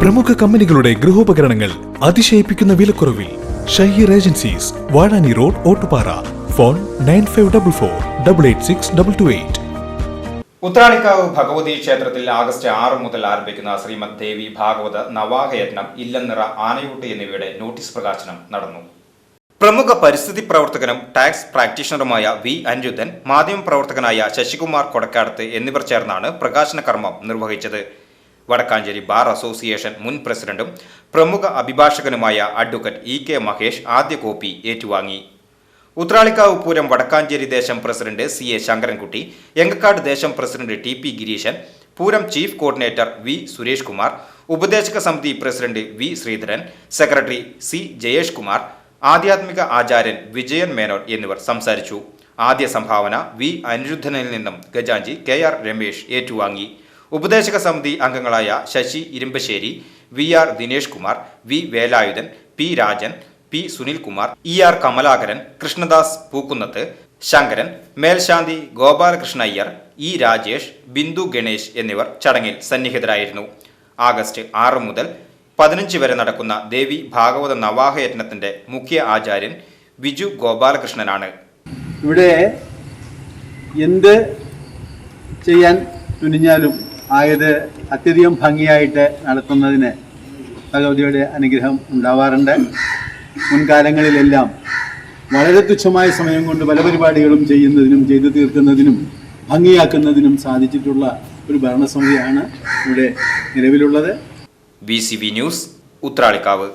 പ്രമുഖ കമ്പനികളുടെ ഗൃഹോപകരണങ്ങൾ അതിശയിപ്പിക്കുന്ന വിലക്കുറവിൽ Shaheer agencies Vazhani road Ottupara. Phone nine five double four double eight six double two eight. Uthralikkavu Bhagavathi ക്ഷേത്രത്തിൽ ആഗസ്റ്റ് ആറ് മുതൽ ആരംഭിക്കുന്ന ശ്രീമദ് ദേവി ഭാഗവത നവാഹയജ്ഞം ഇല്ലനിറ ആനയൂട്ട് എന്നിവയുടെ നോട്ടീസ് പ്രകാശനം നടന്നു. പ്രമുഖ പരിസ്ഥിതി പ്രവർത്തകനും ടാക്സ് പ്രാക്ടീഷണറുമായ വി അനിരുദ്ധൻ മാധ്യമപ്രവർത്തകനായ ശശികുമാർ കൊടക്കാടത്ത് എന്നിവർ ചേർന്നാണ് പ്രകാശന കർമ്മം നിർവഹിച്ചത്. വടക്കാഞ്ചേരി ബാർ അസോസിയേഷൻ മുൻ പ്രസിഡന്റും പ്രമുഖ അഭിഭാഷകനുമായ അഡ്വക്കറ്റ് ഇ കെ മഹേഷ് ആദ്യ കോപ്പി ഏറ്റുവാങ്ങി. ഉത്രാളിക്കാവ് പൂരം വടക്കാഞ്ചേരി ദേശം president C A Sankarankutty Enkakkad ദേശം president T P Gireesan pooram chief coordinator V Suresh Kumar ഉപദേശക സമിതി president V Sreedharan secretary C Jayesh Kumar ആധ്യാത്മിക ആചാര്യൻ വിജയൻ മേനോൻ എന്നിവർ സംസാരിച്ചു. ആദ്യ സംഭാവന വി അനിരുദ്ധനിൽ നിന്നും ഗജാഞ്ചി കെ ആർ രമേശ് ഏറ്റുവാങ്ങി. ഉപദേശക സമിതി അംഗങ്ങളായ Sasi Irumbassery V R Dinesh Kumar V Velayudhan P Rajan P Sunilkumar E R Kamalakaran Krishnadas Pookkunnath Sankaran മേൽശാന്തി ഗോപാലകൃഷ്ണ അയ്യർ ഇ രാജേഷ് ബിന്ദു ഗണേശ് എന്നിവർ ചടങ്ങിൽ സന്നിഹിതരായിരുന്നു. ആഗസ്റ്റ് ആറ് മുതൽ പതിനഞ്ച് വരെ നടക്കുന്ന ദേവി ഭാഗവത നവാഹയജ്ഞത്തിന്റെ മുഖ്യ ആചാര്യൻ വിജു ഗോപാലകൃഷ്ണനാണ്. ഇവിടെ എന്ത് ചെയ്യാൻ തുനിഞ്ഞാലും ആയത് അത്യധികം ഭംഗിയായിട്ട് നടത്തുന്നതിന് ഭഗവതിയുടെ അനുഗ്രഹം ഉണ്ടാവാറുണ്ട്. മുൻകാലങ്ങളിലെല്ലാം വളരെ തുച്ഛമായ സമയം കൊണ്ട് പല പരിപാടികളും ചെയ്യുന്നതിനും ചെയ്തു തീർക്കുന്നതിനും ഭംഗിയാക്കുന്നതിനും സാധിച്ചിട്ടുള്ള ഒരു ഭരണസമിതിയാണ് ഇവിടെ നിലവിലുള്ളത്. B news Uthralikkavu.